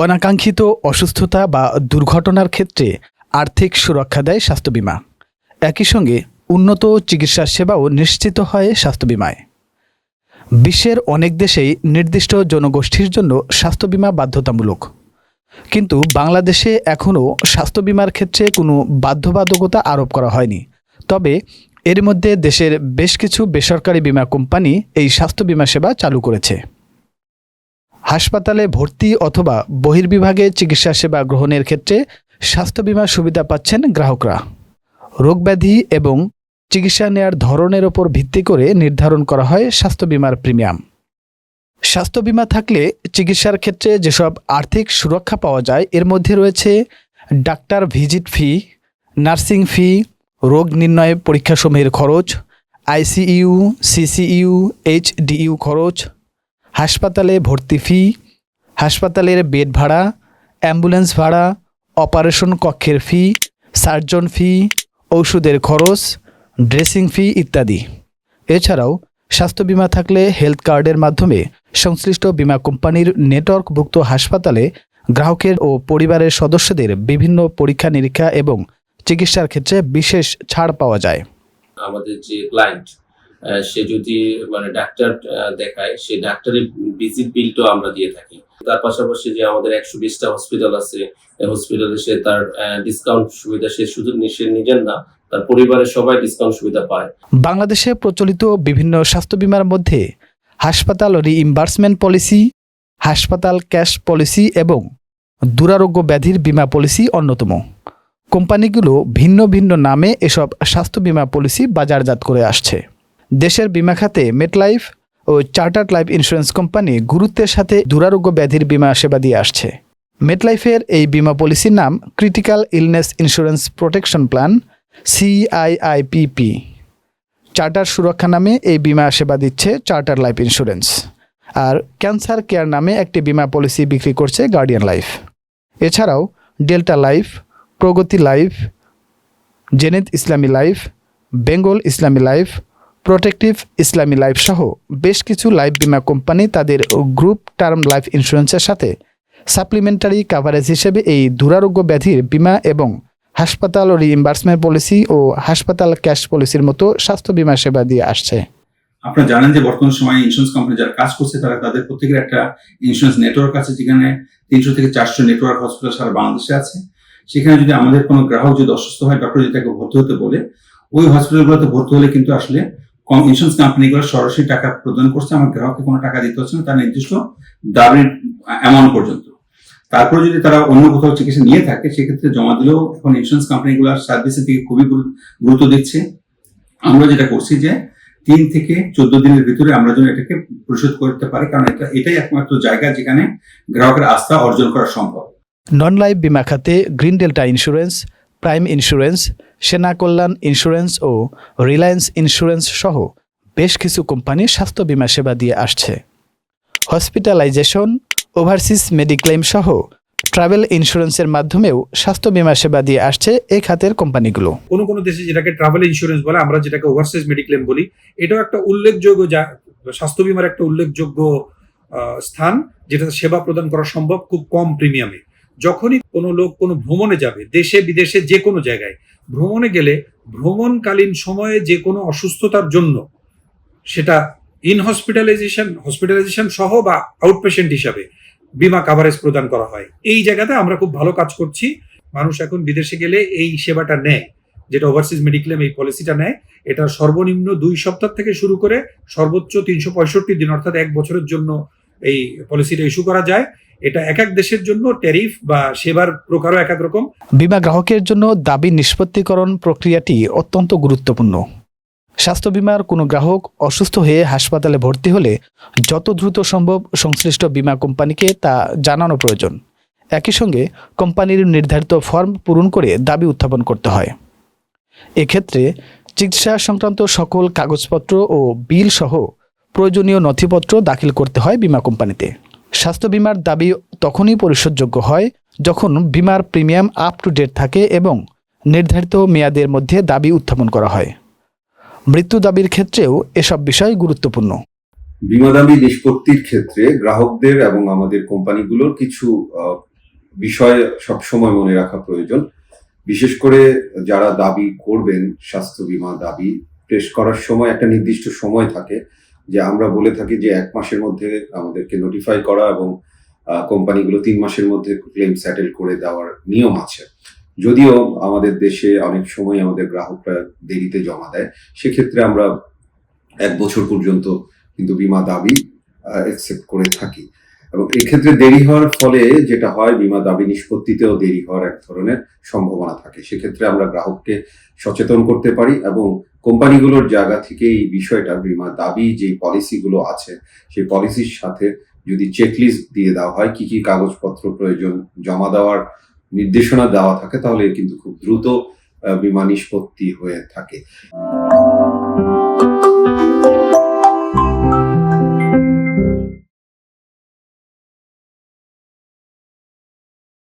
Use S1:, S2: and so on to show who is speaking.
S1: অনাকাঙ্ক্ষিত অসুস্থতা বা দুর্ঘটনার ক্ষেত্রে আর্থিক সুরক্ষা দেয় স্বাস্থ্য বীমা। একই সঙ্গে উন্নত চিকিৎসা সেবাও নিশ্চিত হয় স্বাস্থ্য বীমায়। বিশ্বের অনেক দেশেই নির্দিষ্ট জনগোষ্ঠীর জন্য স্বাস্থ্য বীমা বাধ্যতামূলক। কিন্তু বাংলাদেশে এখনও স্বাস্থ্য বীমার ক্ষেত্রে কোনো বাধ্যবাধকতা আরোপ করা হয়নি। তবে এর মধ্যে দেশের বেশ কিছু বেসরকারি বীমা কোম্পানি এই স্বাস্থ্য বীমা সেবা চালু করেছে। হাসপাতালে ভর্তি অথবা বহির্বিভাগে চিকিৎসা সেবা গ্রহণের ক্ষেত্রে স্বাস্থ্য বীমার সুবিধা পাচ্ছেন গ্রাহকরা। রোগব্যাধি এবং চিকিৎসা নেয়ার ধরনের ওপর ভিত্তি করে নির্ধারণ করা হয় স্বাস্থ্য বিমার প্রিমিয়াম। স্বাস্থ্য বিমা থাকলে চিকিৎসার ক্ষেত্রে যেসব আর্থিক সুরক্ষা পাওয়া যায়, এর মধ্যে রয়েছে doctor visit fee, nursing fee, রোগ নির্ণয় পরীক্ষাসমূহের খরচ, আইসিইউ, সিসিইউ, এইচডিইউ খরচ হাসপাতালে ভর্তি ফি, হাসপাতালের বেড ভাড়া, অ্যাম্বুলেন্স ভাড়া, অপারেশন কক্ষের ফি, সার্জন ফি ওষুধের খরচ, ড্রেসিং ফি ইত্যাদি। এছাড়াও, স্বাস্থ্য বীমা থাকলে হেলথ কার্ডের মাধ্যমে সংশ্লিষ্ট বীমা কোম্পানির নেটওয়ার্কভুক্ত হাসপাতালে গ্রাহকের ও পরিবারের সদস্যদের বিভিন্ন পরীক্ষা নিরীক্ষা এবং চিকিৎসার ক্ষেত্রে বিশেষ ছাড় পাওয়া যায়।
S2: আমাদের যে ক্লায়েন্ট সে যদি মানে ডাক্তার দেখায় সেই ডাক্তারের ভিজিট বিলটাও আমরা দিয়ে থাকি। তার পাশাপাশি যে আমাদের একশো বিশটা হসপিটাল আছে হসপিটালে সে তার ডিসকাউন্ট সুবিধা, সে শুধু সে নিজের না, তার পরিবারের সবাই ডিসকাউন্ট সুবিধা পায়।
S1: বাংলাদেশে প্রচলিত বিভিন্ন স্বাস্থ্য বীমার মধ্যে হাসপাতাল রিইম্বার্সমেন্ট পলিসি হাসপাতাল ক্যাশ পলিসি এবং দুরারোগ্য ব্যাধির বীমা পলিসি অন্যতম। কোম্পানিগুলো ভিন্ন ভিন্ন নামে এসব স্বাস্থ্য বীমা পলিসি বাজারজাত করে আসছে। দেশের বীমা খাতে মেটলাইফ ও চার্টার্ড লাইফ ইন্স্যুরেন্স কোম্পানি গুরুত্বের সাথে দুরারোগ্য ব্যাধির বীমা সেবা দিয়ে আসছে। মেটলাইফের এই বীমা পলিসির নাম critical illness insurance protection plan CIIPP Charter Suraksha নামে এই বীমা সেবা দিচ্ছে চার্টার লাইফ ইন্স্যুরেন্স আর ক্যান্সার কেয়ার নামে একটি বীমা পলিসি বিক্রি করছে গার্ডিয়ান লাইফ এছাড়াও Delta Life Pragati Life Zenith Islami Life Bengal ইসলামী লাইফ প্রোটেক্টিভ ইসলামী লাইফ সহ বেশ কিছু লাইফ বীমা কোম্পানি তাদের গ্রুপ টার্ম লাইফ ইন্স্যুরেন্সের সাথে সাপ্লিমেন্টারি কাভারেজ হিসেবে এই দুরারোগ্য ব্যাধির বীমা এবং হাসপাতাল ও রিইম্বার্সমেন্ট পলিসি ও হাসপাতাল ক্যাশ পলিসির মতো স্বাস্থ্য বীমা সেবা দিয়ে আসছে।
S3: আপনারা জানেন যে বর্তমান সময়ে ইন্স্যুরেন্স কোম্পানি যারা কাজ করছে, তারা তাদের প্রত্যেকের একটা ইন্স্যুরেন্স নেটওয়ার্ক আছে, যেখানে তিনশো থেকে চারশো নেটওয়ার্ক হসপিটাল সারা বাংলাদেশে আছে। সেখানে যদি আমাদের কোনো গ্রাহক যদি অসুস্থ হয় ডক্টর যদি তাকে ভর্তি হতে বলে, ওই হসপিটালগুলোতে ভর্তি হলে কিন্তু আসলে ইন্স্যুরেন্স কোম্পানিগুলো সরাসরি টাকা প্রদান করছে, আমার গ্রাহককে কোনো টাকা দিতে হচ্ছে না, তার নির্দিষ্ট দাবির অ্যামাউন্ট পর্যন্ত। তারপরে যদি তারা অন্য কোথাও চিকিৎসা নিয়ে থাকে, সেক্ষেত্রে জমা দিলেও এখন ইন্স্যুরেন্স কোম্পানিগুলো সার্ভিসের দিকে খুবই গুরুত্ব দিচ্ছে। আমরা যেটা করছি যে, তিন থেকে চোদ্দ দিনের ভিতরে আমরা যেন এটাকে পরিশোধ করতে পারি, কারণ এটা, এটাই একমাত্র জায়গা যেখানে গ্রাহকের আস্থা অর্জন করা সম্ভব।
S1: নন লাইফ বিমা খাতে Green Delta insurance Prime insurance, Sena Kalyan insurance ও রিলায়েন্স ইন্স্যুরেন্স সহ বেশ কিছু কোম্পানি স্বাস্থ্য বীমা সেবা দিয়ে আসছে। হসপিটালাইজেশন, ওভারসিজ মেডিক্লেম সহ ট্রাভেল ইন্স্যুরেন্সের মাধ্যমেও স্বাস্থ্য বীমা সেবা দিয়ে আসছে এই খাতের কোম্পানিগুলো।
S4: কোনো কোনো দেশে যেটাকে ট্রাভেল ইন্স্যুরেন্স বলে আমরা যেটাকে ওভারসিজ মেডিক্লেম বলি, এটাও একটা উল্লেখযোগ্য যা স্বাস্থ্য বীমার একটা উল্লেখযোগ্য স্থান, যেটা সেবা প্রদান করা সম্ভব খুব কম প্রিমিয়ামে। যখনই কোনো লোক কোনো ভ্রমণে যাবে, দেশে, বিদেশে, যে কোনো জায়গায়, ভ্রমণে গেলে ভ্রমণকালীন সময়ে যে কোনো অসুস্থতার জন্য সেটা ইন হসপিটালাইজেশন হসপিটালাইজেশন সহ বা আউটপেশেন্ট হিসাবে বিমা কাভারেজ প্রদান করা হয়। এই জায়গাতে আমরা খুব ভালো কাজ করছি। মানুষ এখন বিদেশে গেলে এই সেবাটা নেয়, যেটা ওভারসিজ মেডিক্লেম এই পলিসিটা নেয়। এটা সর্বনিম্ন দুই সপ্তাহ থেকে শুরু করে সর্বোচ্চ তিনশো পঁয়ষট্টি দিন, অর্থাৎ এক বছরের জন্য এই পলিসিটা ইস্যু করা যায়। এটা এক এক দেশের জন্য ট্যারিফ বা সেবার প্রকারও এক এক রকম।
S1: বীমা গ্রাহকের জন্য দাবি নিষ্পত্তিকরণ প্রক্রিয়াটি অত্যন্ত গুরুত্বপূর্ণ। স্বাস্থ্য বীমার কোনো গ্রাহক অসুস্থ হয়ে হাসপাতালে ভর্তি হলে যত দ্রুত সম্ভব সংশ্লিষ্ট বীমা কোম্পানিকে তা জানানো প্রয়োজন। একই সঙ্গে কোম্পানির নির্ধারিত ফর্ম পূরণ করে দাবি উত্থাপন করতে হয়। এক্ষেত্রে চিকিৎসা সংক্রান্ত সকল কাগজপত্র ও বিল সহ প্রয়োজনীয় নথিপত্র দাখিল করতে হয় বীমা কোম্পানিতে। স্বাস্থ্য বীমার দাবি তখনই পরিশোধযোগ্য হয় যখন বিমার প্রিমিয়াম আপ টু ডেট থাকে এবং নির্ধারিত মেয়াদের মধ্যে দাবি উত্থাপন করা হয়। মৃত্যু দাবির ক্ষেত্রেও এসব বিষয় গুরুত্বপূর্ণ।
S5: বিমা দাবি নিষ্পত্তির ক্ষেত্রে গ্রাহকদের এবং আমাদের কোম্পানিগুলোর কিছু বিষয় সবসময় মনে রাখা প্রয়োজন। বিশেষ করে যারা দাবি করবেন স্বাস্থ্য বীমা দাবি পেশ করার সময় একটা নির্দিষ্ট সময় থাকে। যে আমরা বলে থাকি যে এক মাসের মধ্যে আমাদেরকে নোটিফাই করা এবং কোম্পানিগুলো তিন মাসের মধ্যে ক্লেম সেটেল করে দেওয়ার নিয়ম আছে। যদিও আমাদের দেশে অনেক সময় আমাদের গ্রাহকরা দেরিতে জমা দেয়, সেক্ষেত্রে আমরা এক বছর পর্যন্ত কিন্তু বিমা দাবি অ্যাকসেপ্ট করে থাকি। এবং এক্ষেত্রে দেরি হওয়ার ফলে যেটা হয়, বিমা দাবি নিষ্পত্তিতেও দেরি হওয়ার এক ধরনের সম্ভাবনা থাকে। সেক্ষেত্রে আমরা গ্রাহককে সচেতন করতে পারি এবং কোম্পানিগুলোর জায়গা থেকে এই বিষয়টা, বিমা দাবি যে পলিসিগুলো আছে, সেই পলিসির সাথে যদি চেকলিস্ট দিয়ে দেওয়া হয়, কি কি কাগজপত্র প্রয়োজন, জমা দেওয়ার নির্দেশনা দেওয়া থাকে, তাহলে কিন্তু খুব দ্রুত বিমা নিষ্পত্তি হয়ে থাকে।